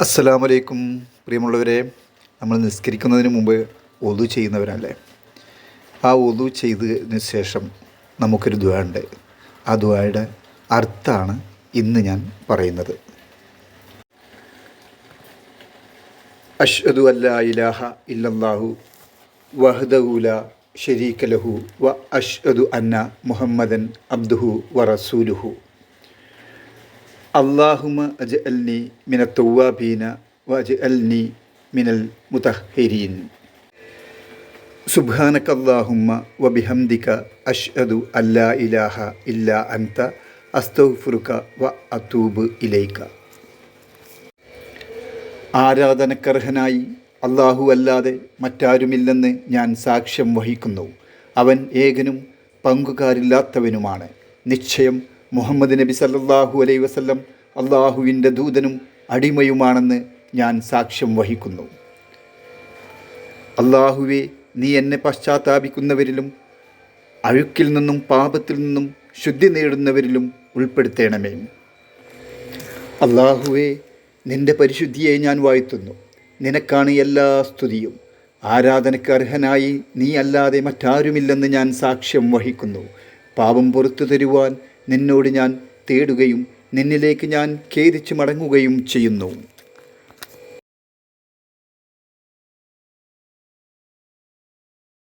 അസ്സലാമലൈക്കും. പ്രിയമുള്ളവരെ നമ്മൾ നിസ്കരിക്കുന്നതിന് മുമ്പ് ഒതു ചെയ്യുന്നവരല്ലേ? ആ ഒതു ചെയ്തതിന് ശേഷം നമുക്കൊരു ദ്വ ഉണ്ട്. ആ ദ്വയുടെ അർത്ഥമാണ് ഇന്ന് ഞാൻ പറയുന്നത്. അഷ്ഹദു അല്ലാ ഇലാഹ ഇല്ലാഹു വഹദൂല ഷരീക ലഹു വ അഷ്ഹദു അന്ന മുഹമ്മദൻ അബ്ദുഹു വ റസൂലുഹു. അള്ളാഹുമ അജ് അൽനി മിന തൗവാബീന അജ് അൽനി മിനൽ മുതഹരീൻ വ ബിഹംദിക അഷ്ഹദു അല്ലാ ഇലാഹ ഇല്ലാ അൻത അസ്തഗ്ഫിറുക വ അതൂബ് ഇലൈക. ആരാധനക്കർഹനായി അള്ളാഹു അല്ലാതെ മറ്റാരുമില്ലെന്ന് ഞാൻ സാക്ഷ്യം വഹിക്കുന്നു. അവൻ ഏകനും പങ്കുകാരില്ലാത്തവനുമാണ്. നിശ്ചയം മുഹമ്മദ് നബി സല്ലാഹു അലൈ വസല്ലം അള്ളാഹുവിന്റെ ദൂതനും അടിമയുമാണെന്ന് ഞാൻ സാക്ഷ്യം വഹിക്കുന്നു. അള്ളാഹുവെ നീ എന്നെ പശ്ചാത്താപിക്കുന്നവരിലും അഴുക്കിൽ നിന്നും പാപത്തിൽ നിന്നും ശുദ്ധി നേടുന്നവരിലും ഉൾപ്പെടുത്തേണമേ. അള്ളാഹുവെ നിന്റെ പരിശുദ്ധിയെ ഞാൻ വാഴ്ത്തുന്നു. നിനക്കാണ് എല്ലാ സ്തുതിയും. ആരാധനയ്ക്ക് അർഹനായി നീ അല്ലാതെ മറ്റാരുമില്ലെന്ന് ഞാൻ സാക്ഷ്യം വഹിക്കുന്നു. പാപം പുറത്തു തരുവാൻ നിന്നോട് ഞാൻ തേടുകയും നിന്നിലേക്ക് ഞാൻ ഖേദിച്ചു മടങ്ങുകയും ചെയ്യുന്നു.